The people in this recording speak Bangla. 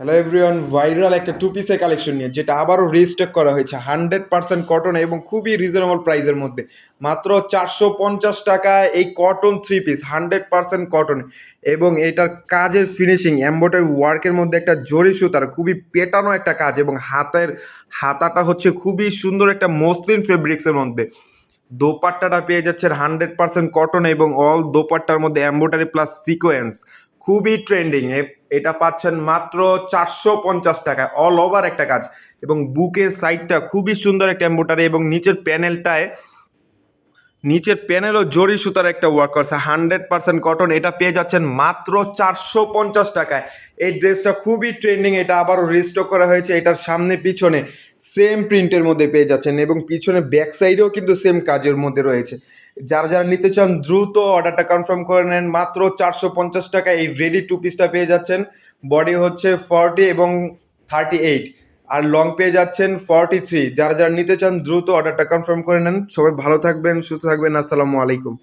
হ্যালো এভরিওয়ান ভাইরাল একটা টু পিসের কালেকশন নিয়ে, যেটা আবারও রিস্টক করা হয়েছে হান্ড্রেড পার্সেন্ট কটন এবং খুবই রিজনেবল প্রাইসের মধ্যে। মাত্র চারশো পঞ্চাশ টাকায় এই cotton three piece hundred percent cotton এবং এটার কাজের ফিনিশিং এম্বোটারি ওয়ার্কের মধ্যে একটা জরি সুতার, খুবই পেটানো একটা কাজ এবং হাতের হাতাটা হচ্ছে খুবই সুন্দর একটা মসলিন ফেব্রিক্সের মধ্যে। দোপাট্টাটা পেয়ে যাচ্ছেন হান্ড্রেড পার্সেন্ট কটন এবং অল দোপাট্টার মধ্যে এম্বোটারি প্লাস সিকোয়েন্স খুবই ট্রেন্ডিং এটা পাচ্ছেন মাত্র চারশো পঞ্চাশ টাকায় অল ওভার একটা কাজ। এবং বুকের সাইডটা খুবই সুন্দর একটা এম্বোটারি এবং নিচের প্যানেলটায় নিচের প্যানেলও জরি সুতার একটা ওয়ার্ক করছে হান্ড্রেড পার্সেন্ট কটন এটা পেয়ে যাচ্ছেন মাত্র চারশো পঞ্চাশ টাকায়। এই ড্রেসটা খুবই ট্রেন্ডিং এটা আবারও রিস্টক করা হয়েছে, এটার সামনে পিছনে সেম প্রিন্টের মধ্যে পেয়ে যাচ্ছেন এবং পিছনে ব্যাক সাইডেও কিন্তু সেম কাজের মধ্যে রয়েছে। যারা যারা নিতে চান, দ্রুত অর্ডারটা কনফার্ম করে নেন, মাত্র চারশো পঞ্চাশ টাকা এই রেডি টু পিসটা পেয়ে যাচ্ছেন। বডি হচ্ছে ফর্টি এবং থার্টি এইট আর লং পেয়ে যাচ্ছেন ফর্টি থ্রি যারা যারা নিতে চান, দ্রুত অর্ডারটা কনফার্ম করে নেন। সবাই ভালো থাকবেন, সুস্থ থাকবেন। আসসালামু আলাইকুম।